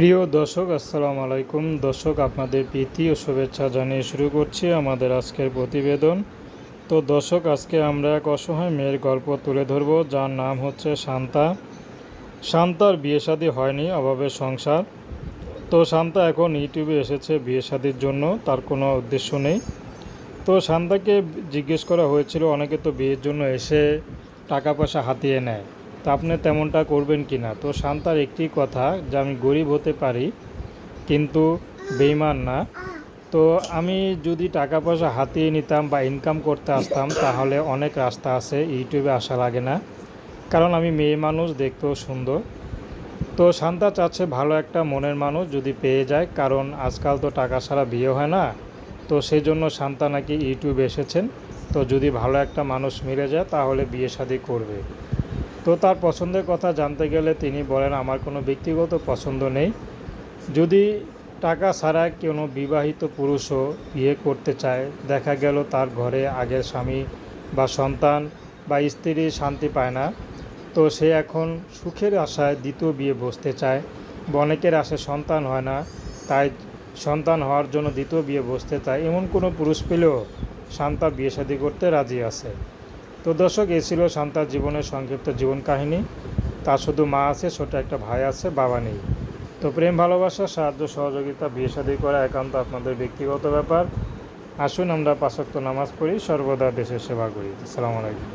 প্রিয় দর্শক, আসসালামু আলাইকুম। দর্শক, আপনাদের প্রীতি ও শুভেচ্ছা জানিয়ে শুরু করছি আমাদের আজকের প্রতিবেদন। তো দর্শক, আজকে আমরা এক অসহায় মেয়ের গল্প তুলে ধরব, যার নাম হচ্ছে শান্তা। শান্তার বিয়ে শাদী হয়নি, অভাবের সংসার। তো শান্তা এখন ইউটিউবে এসেছে বিয়ে শাদির জন্য, তার কোনো উদ্দেশ্য নেই। তো শান্তাকে জিজ্ঞেস করা হয়েছিল, অনেকে তো বিয়ের জন্য এসে টাকা পয়সা হাতিয়ে নেয়। তা আপনি তেমনটা করবেন কি না তো শান্তার একটি কথা যে আমি গরিব হতে পারি, কিন্তু বেইমান না। তো আমি যদি টাকা পয়সা হাতিয়ে নিতাম বা ইনকাম করতে আসতাম, তাহলে অনেক রাস্তা আছে, ইউটিউবে আসা লাগে না। কারণ আমি মেয়ে মানুষ, দেখতেও সুন্দর। তো শান্তা চাচ্ছে ভালো একটা মনের মানুষ যদি পেয়ে যায়, কারণ আজকাল তো টাকা ছাড়া বিয়ে হয় না। তো সেই জন্য শান্তা নাকি ইউটিউবে এসেছেন। তো যদি ভালো একটা মানুষ মিলে যায়, তাহলে বিয়ে শাদী করবে। তো তার পছন্দের কথা জানতে গেলে তিনি বলেন, আমার কোনো ব্যক্তিগত পছন্দ নেই। যদি টাকা ছাড়া কোনো বিবাহিত পুরুষও বিয়ে করতে চায়, দেখা গেল তার ঘরে আগের স্বামী বা সন্তান বা স্ত্রী শান্তি পায় না। তো সে এখন সুখের আশায় দ্বিতীয় বিয়ে বসতে চায়। অনেকের আশে সন্তান হয় না, তাই সন্তান হওয়ার জন্য দ্বিতীয় বিয়ে বসতে চায়। এমন কোনো পুরুষ পেলেও শান্তা বিয়ে শাদী করতে রাজি আছে। তো দর্শক এ ছিল শান্তার জীবনের সংক্ষিপ্ত জীবন কাহিনী। তার শুধু মা আছে, ছোট একটা ভাই আছে, বাবা নেই। তো প্রেম, ভালোবাসা, সাহায্য, সহযোগিতা, বিয়ে শাদী করা একান্ত আপনাদের ব্যক্তিগত ব্যাপার। আসুন আমরা পাশক্ত নামাজ পড়ি, সর্বদা দেশের সেবা করি। আসসালামু আলাইকুম।